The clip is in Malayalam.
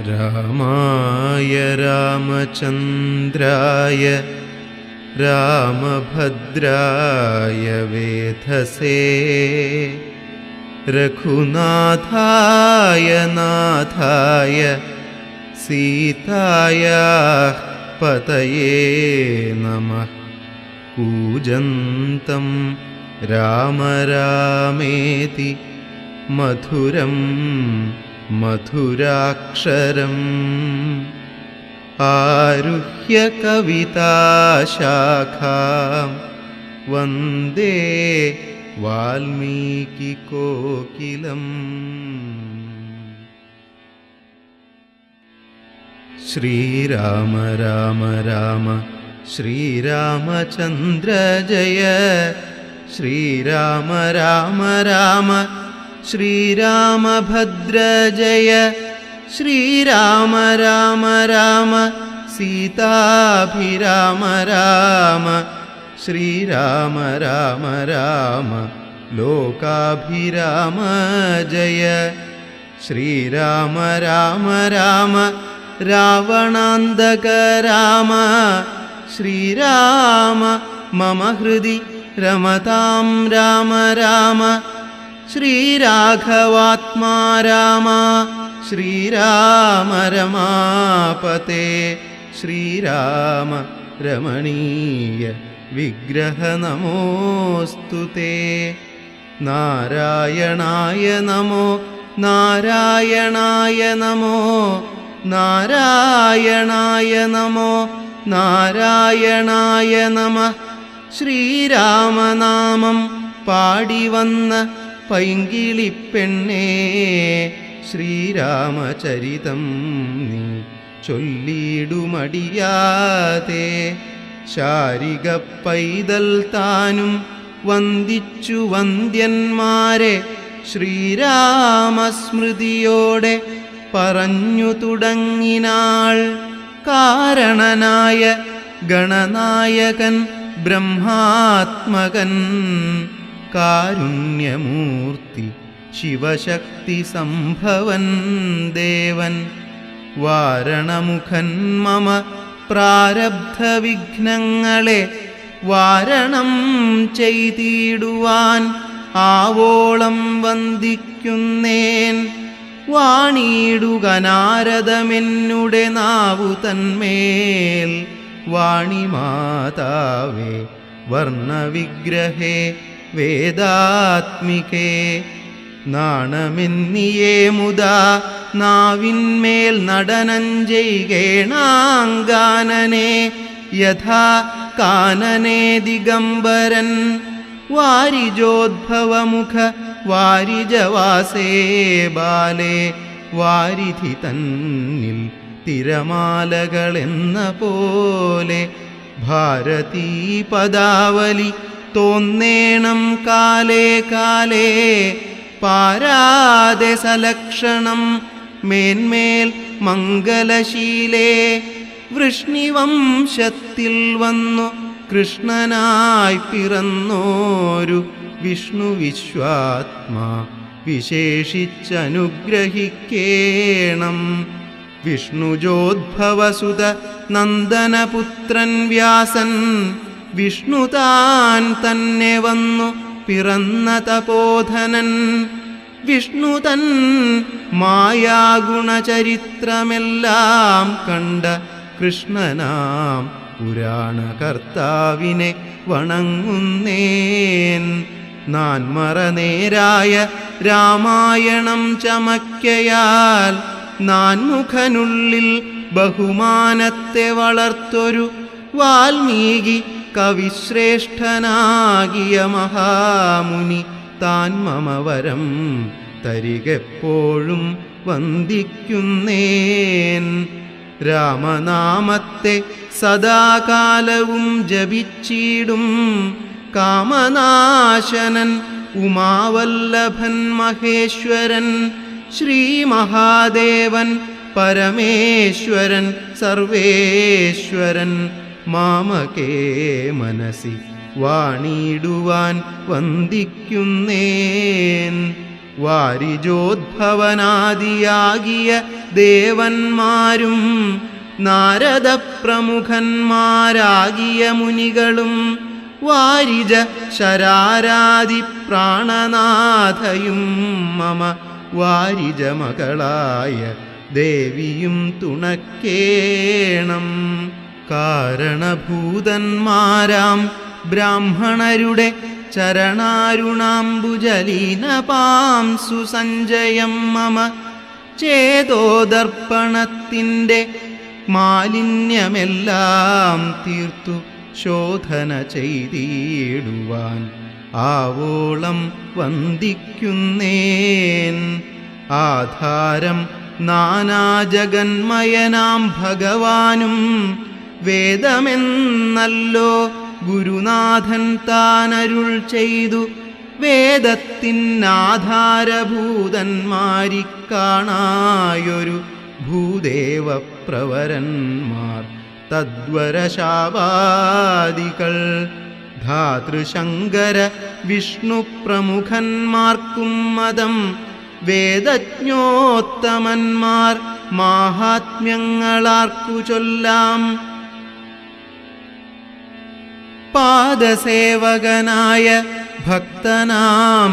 रामाय रामचन्द्राय रामभद्राय वेधसे। रघुनाथाय नाथाय सीतायाः पतये नमः। कूजन्तं राम रामेति मधुरं मधुराक्षरम्। आरुह्य कविताशाखां। वन्दे वाल्मीकिकोकिलम्। श्रीराम राम राम। श्रीरामचन्द्र जय। श्रीराम राम राम श्रीरामभद्र जय श्रीराम राम राम सीताभिराम राम श्रीराम राम राम लोकाभिराम जय। श्रीराम राम राम रावणान्तक राम श्रीराम मम हृदि रमतां राम राम ശ്രീരാഘവാത്മാ രാമ ശ്രീരാമ രമാപതേ ശ്രീരാമ രമണീയ വിഗ്രഹ നമോസ്തു നാരായണായ നമോ നാരായണായ നമോ നാരായണായ നമോ നാരായണായ നമ. ശ്രീരാമനാമം പാടി വന്ന പൈങ്കിളിപ്പെണ്ണേ ശ്രീരാമചരിതം നീ ചൊല്ലിടുമടിയാതെ. ശാരിക പൈതൽ താനും വന്ദിച്ചു വന്ദ്യന്മാരെ ശ്രീരാമസ്മൃതിയോടെ പറഞ്ഞു തുടങ്ങിനാൾ. കാരണനായ ഗണനായകൻ ബ്രഹ്മാത്മകൻ കാരുണ്യമൂർത്തി ശിവശക്തി സംഭവൻ ദേവൻ. വാരണമുഖൻ മമ പ്രാരബ്ധ വിഘ്നങ്ങളെ വാരണം ചെയ്തിടുവാൻ ആവോളം വന്ദിക്കുന്നേൻ. വാണിയിടുക നാരദമെന്നുടെ നാവു തന്മേൽ. വാണിമാതാവേ വർണവിഗ്രഹേ വേദാത്മികേ നാണമെന്നിയേ മുതാ നാവിന്മേൽ നടനം ചെയ്യേണാങ്കാനനെ യഥാ കാനനെ ദിഗംബരൻ വാരിജോദ്ഭവമുഖ വാരിജവാസേ ബാലേ വാരിധി തന്നിൽ തിരമാലകളെന്ന പോലെ ഭാരതീ പദാവലി തോന്നേണം കാലേ കാലേ. പാരാതെ സലക്ഷണം മേന്മേൽ മംഗലശീലേ. വൃഷ്ണിവംശത്തിൽ വന്നു കൃഷ്ണനായി പിറന്നോരു വിഷ്ണു വിശ്വാത്മാ. വിശേഷിച്ചനുഗ്രഹിക്കേണം. വിഷ്ണുജോദ്ഭവസുത നന്ദനപുത്രൻ വ്യാസൻ. വിഷ്ണു താൻ തന്നെ വന്നു പിറന്ന തപോധനൻ. വിഷ്ണു തൻ മായാഗുണചരിത്രമെല്ലാം കണ്ട കൃഷ്ണനാം പുരാണകർത്താവിനെ വണങ്ങുന്നേൻ. നാൻമറ നേരായ രാമായണം ചമക്കയാൽ നാൻമുഖനുള്ളിൽ ബഹുമാനത്തെ വളർത്തൊരു വാൽമീകി കവിശ്രേഷ്ഠനാകിയ മഹാമുനി താൻ മമവരം തരികെപ്പോഴും വന്ദിക്കുന്നേൻ. രാമനാമത്തെ സദാകാലവും ജപിച്ചിടും കാമനാശനൻ ഉമാവല്ലഭൻ മഹേശ്വരൻ ശ്രീ മഹാദേവൻ പരമേശ്വരൻ സർവേശ്വരൻ. മാമകേ മനസി വാണിടുവാൻ വന്ദിക്കുന്നേൻ. വാരിജോദ്ഭവനാദിയാകിയ ദേവന്മാരും നാരദ പ്രമുഖന്മാരാകിയ മുനികളും വാരിജ ശരാരാദി പ്രാണനാഥയും മമ വാരിജ മകളായ ദേവിയും തുണക്കേണം. കാരണഭൂതന്മാരാം ബ്രാഹ്മണരുടെ ചരണാരുണാംബുജലീനപാം സുസഞ്ജയം മമ ചേതോദർപ്പണത്തിന്റെ മാലിന്യമെല്ലാം തീർത്തു ശോധന ചെയ്തിടുവാൻ ആവോളം വന്ദിക്കുന്നേൻ. ആധാരം നാനാജഗന്മയനാം ഭഗവാനും വേദമെന്നല്ലോ ഗുരുനാഥൻ താനരുൾ ചെയ്തു. വേദത്തിനാധാരഭൂതന്മാരിക്കാണായൊരു ഭൂദേവപ്രവരന്മാർ. തദ്വരശാവാദികൾ ധാതൃശങ്കര വിഷ്ണു പ്രമുഖന്മാർക്കും മതം. വേദജ്ഞോത്തമന്മാർ മാഹാത്മ്യങ്ങളാർക്കു ചൊല്ലാം പാദസേവകനായ ഭക്തനാം